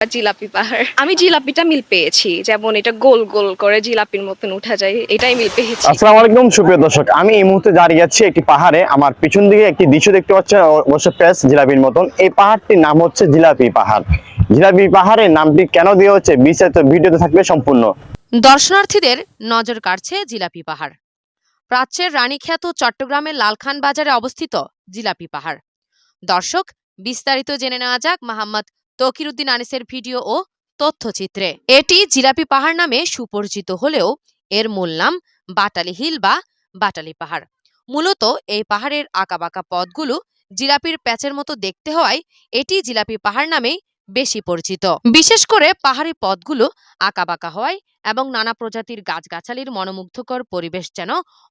জিলাপি পাহাড়। আমি জিলাপিটা মিল পেয়েছি যেমন এটা গোল গোল করে জিলাপির মতন উঠা যায় এটাই মিল পেয়েছি। আসসালামু আলাইকুম সুপ্রিয় দর্শক। আমি এই মুহূর্তে দাঁড়িয়ে আছি একটি পাহাড়ে। আমার পিছন দিকে একটি দৃশ্য দেখতে পাচ্ছেন অবশ্য প্যাস জিলাপির মতন। এই পাহাড়টির নাম হচ্ছে জিলাপি পাহাড়। জিলাপি পাহাড়ের নামটি কেন দেওয়া হচ্ছে বিস্তারিত ভিডিওতে থাকবে সম্পূর্ণ। দর্শনার্থীদের নজর কাড়ছে জিলাপি পাহাড়। প্রাচ্যের রানীখ্যাত চট্টগ্রামের লালখান বাজারে অবস্থিত জিলাপি পাহাড়। দর্শক বিস্তারিত জেনে নেওয়া যাক মোহাম্মদ তকিরুদ্দিন আনিসের ভিডিও ও তথ্যচিত্রে। এটি জিলাপি পাহাড় নামে সুপরিচিত হলেও এর মূল নাম বাটালি হিল বা বাটালি পাহাড়। মূলত এই পাহাড়ের আঁকাবাঁকা পথগুলো জিলাপির প্যাচের মতো দেখতে হওয়ায় এটি জিলাপি পাহাড় নামেই বেশি পরিচিত। বিশেষ করে পাহাড়ি পথগুলো আঁকাবাঁকা হওয়ায় এবং নানা প্রজাতির গাছগাছালির মনোমুগ্ধকর পরিবেশ যেন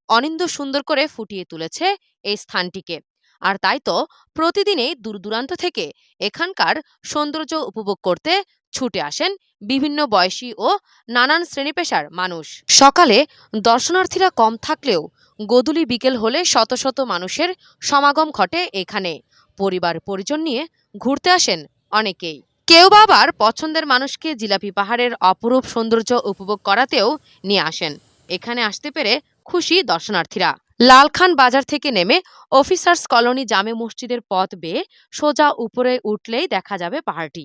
অনিন্দ সুন্দর করে ফুটিয়ে তুলেছে এই স্থানটিকে। আর তাই তো প্রতিদিনেই দূর দূরান্ত থেকে এখানকার সৌন্দর্য উপভোগ করতে ছুটে আসেন বিভিন্ন বয়সী ও নানান শ্রেণি পেশার মানুষ। সকালে দর্শনার্থীরা কম থাকলেও গোধূলি বিকেল হলে শত শত মানুষের সমাগম ঘটে এখানে। পরিবার পরিজন নিয়ে ঘুরতে আসেন অনেকেই। কেউ বা আবার পছন্দের মানুষকে জিলাপি পাহাড়ের অপরূপ সৌন্দর্য উপভোগ করাতেও নিয়ে আসেন। এখানে আসতে পেরে খুশি দর্শনার্থীরা। লালখান বাজার থেকে নেমে অফিসার্স কলোনি জামে মসজিদের পথ বেয়ে সোজা উপরে উঠলেই দেখা যাবে পাহাড়টি।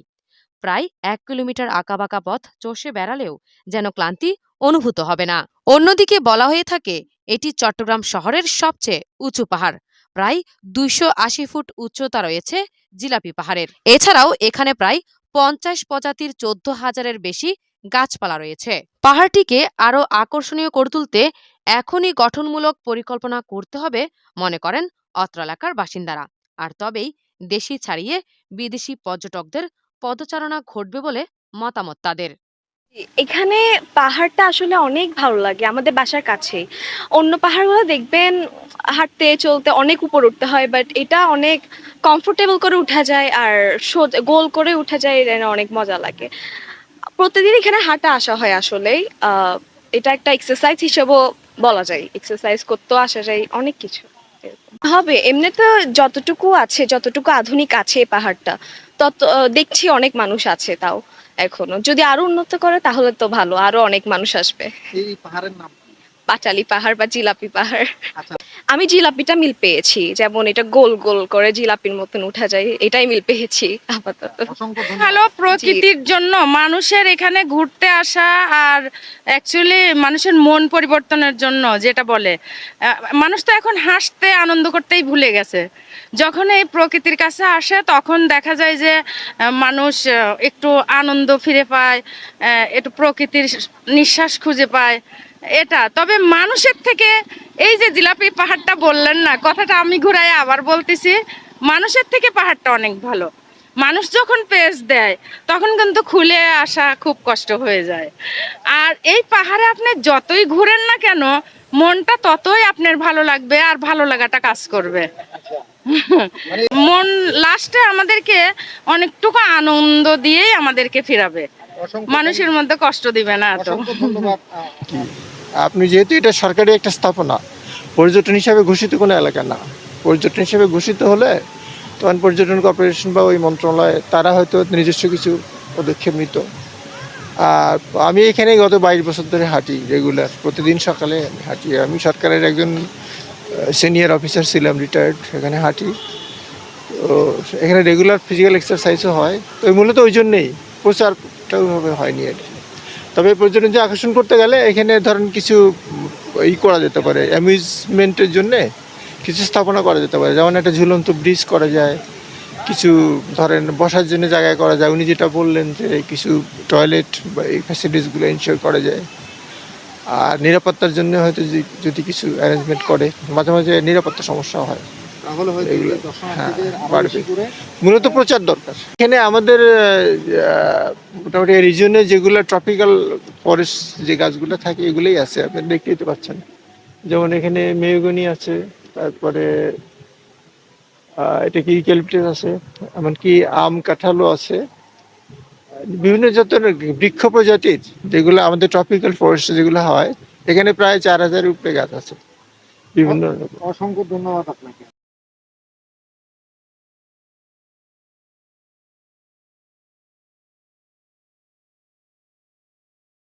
প্রায় এক কিলোমিটার আঁকাবাঁকা পথ চষে বেড়ালেও যেন ক্লান্তি অনুভূত হবে না। অন্যদিকে বলা হয়ে থাকে, এটি চট্টগ্রাম শহরের সবচেয়ে উঁচু পাহাড়। প্রায় দুইশো আশি ফুট উচ্চতা রয়েছে জিলাপি পাহাড়ের। এছাড়াও এখানে প্রায় পঞ্চাশ প্রজাতির চোদ্দ হাজারের বেশি গাছপালা রয়েছে। পাহাড়টিকে আরও আকর্ষণীয় করে তুলতে এখনই গঠনমূলক পরিকল্পনা করতে হবে, মনে করেন অত্র এলাকার বাসিন্দারা। আর তবেই দেশি ছাড়িয়ে বিদেশি পর্যটকদের পদচারণা ঘটবে বলে মতামত তাদের। এখানে পাহাড়টা আসলে অনেক ভালো লাগে, আমাদের বাসার কাছেই। অন্য পাহাড়গুলো দেখবেন হাঁটতে, চলতে অনেক উপর উঠতে হয় বাট এটা অনেক কমফোর্টেবল করে উঠা যায় আর গোল করে উঠা যায়, এটা অনেক মজা লাগে। প্রতিদিন এখানে হাঁটা আসা হয় আসলেই। এটা একটা এক্সারসাইজ হিসেবেও বলা যায় এক্সারসাইজ করতেও আসা যায় অনেক কিছু হবে এমনি তো যতটুকু আছে যতটুকু আধুনিক আছে পাহাড়টা তত দেখছি অনেক মানুষ আছে তাও এখনও যদি আরও উন্নত করে তাহলে তো ভালো আরও অনেক মানুষ আসবে এই পাহাড়ের নাম? পাটালি পাহাড় বা জিলাপি পাহাড়। আচ্ছা। আমি জিলাপিটা মিল পেয়েছি যেমন এটা গোল গোল করে জিলাপির মতন উঠা যায় এটাই মিল পেয়েছি আপাতত। ভালো প্রকৃতির জন্য মানুষের এখানে ঘুরতে আসা আর অ্যাকচুয়ালি মানুষের মন পরিবর্তনের জন্য যেটা বলে মানুষ তো এখন হাসতে আনন্দ করতেই ভুলে গেছে। যখন এই প্রকৃতির কাছে আসে তখন দেখা যায় যে মানুষ একটু আনন্দ ফিরে পায় একটু প্রকৃতির নিঃশ্বাস খুঁজে পায়। এটা। তবে মানুষের থেকে এই যে জিলাপি পাহাড়টা বললেন না কথাটা আমি ঘুরাই আবার বলতেছি মানুষের থেকে পাহাড়টা অনেক ভালো। মানুষ যখন পেজ দেয় তখন কিন্তু খুলে আসা খুব কষ্ট হয়ে যায়। আর এই পাহাড়ে আপনি যতই ঘুরেন না কেন মনটা ততই আপনার ভালো লাগবে আর ভালো লাগাটা কাজ করবে। মন লাস্টে আমাদেরকে অনেকটুকু আনন্দ দিয়েই আমাদেরকে ফিরাবে। মানুষের মধ্যে কষ্ট দিবে না এত। ধন্যবাদ। আহ, আপনি যেহেতু এটা সরকারি একটা স্থাপনা, পর্যটন হিসাবে ঘোষিত কোনো এলাকা না। পর্যটন হিসাবে ঘোষিত হলে তখন পর্যটন কর্পোরেশন বা ওই মন্ত্রণালয়, তারা হয়তো নিজস্ব কিছু পদক্ষেপ নিত। আর আমি এখানে গত বাইশ বছর ধরে হাঁটি রেগুলার প্রতিদিন সকালে আমি হাঁটি। আমি সরকারের একজন সিনিয়র অফিসার ছিলাম রিটায়ার্ড এখানে হাঁটি। তো এখানে রেগুলার ফিজিক্যাল এক্সারসাইজও হয়। তো মূলত ওই জন্যেই প্রচারটা ওইভাবে হয়নি আর কি। তবে পর্যটনকে আকর্ষণ করতে গেলে এখানে ধরেন কিছু ই করা যেতে পারে অ্যামিউজমেন্টের জন্যে কিছু স্থাপনা করা যেতে পারে। যেমন একটা ঝুলন্ত ব্রিজ করা যায় কিছু ধরেন বসার জন্য জায়গায় করা যায়। উনি যেটা বললেন যে কিছু টয়লেট বা এই ফ্যাসিলিটিসগুলো ইনশিওর করা যায়। আর নিরাপত্তার জন্য হয়তো যদি- কিছু অ্যারেঞ্জমেন্ট করে মাঝে মাঝে নিরাপত্তা সমস্যা হয়। হ্যাঁ, মূলত প্রচার দরকার। এখানে আমাদের মোটামুটি রিজনে যেগুলো ট্রপিক্যাল ফরেস্ট যে গাছগুলো থাকে, এগুলোই আছে, আপনি দেখতেই তো পাচ্ছেন। যেমন এখানে মেয়গনি আছে, তারপরে এটা কি ইউক্যালিপটাস আছে, এমনকি আম কাঁঠালও আছে। বিভিন্ন জাতের বৃক্ষ প্রজাতির যেগুলো আমাদের ট্রপিক্যাল ফরেস্ট যেগুলো হয়, এখানে প্রায় চার হাজার উপরে গাছ আছে। বিভিন্ন অসংখ্য ধন্যবাদ আপনাকে।